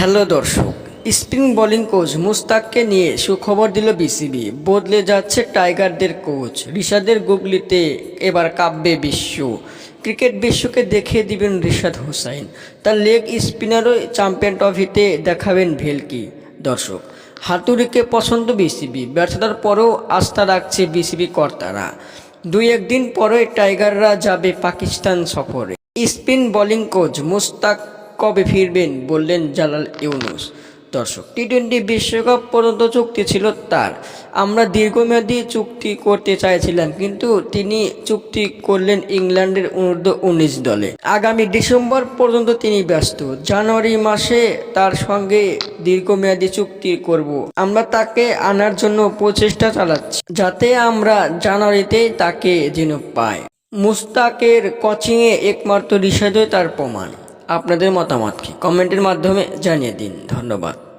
Hello দর্শক spin bowling coach মুস্তাককে নিয়ে সুখবর দিল বিসিবি। বদলে যাচ্ছে টাইগারদের কোচ রিশাদের গুগলিতে এবার কাব্যে বিশ্ব। ক্রিকেট বিশ্বকে দেখিয়ে দিবেন রিশাদ হোসাইন। তার লেগ স্পিনারও চ্যাম্পিয়ন ট্রফিতে দেখাবেন ভেলকি। দর্শক, হাতুড়িকে পছন্দ বিসিবি, ব্যর্থতার পরেও আস্থা রাখছে বিসিবি কর্তারা। দুই একদিন পরে টাইগাররা যাবে পাকিস্তান সফরে। স্পিন বোলিং কোচ মুস্তাক কবে ফিরবেন বললেন জালাল ইউনুস। দর্শক টি টোয়েন্টি বিশ্বকাপ পর্যন্ত চুক্তি ছিল তার। আমরা দীর্ঘমেয়াদী চুক্তি করতে চাইছিলাম, কিন্তু তিনি চুক্তি করলেন ইংল্যান্ডের অনূর্ধ্ব উনিশ দলে। আগামী ডিসেম্বর পর্যন্ত তিনি ব্যস্ত। জানুয়ারি মাসে তার সঙ্গে দীর্ঘমেয়াদী চুক্তি করব। আমরা তাকে আনার জন্য প্রচেষ্টা চালাচ্ছি, যাতে আমরা জানুয়ারিতেই তাকে যেন পাই। মুস্তাকের কোচিংয়ে একমাত্র রিসাদই তার প্রমাণ। আপনাদের মতামত কি? কমেন্টের মাধ্যমে জানিয়ে দিন। ধন্যবাদ।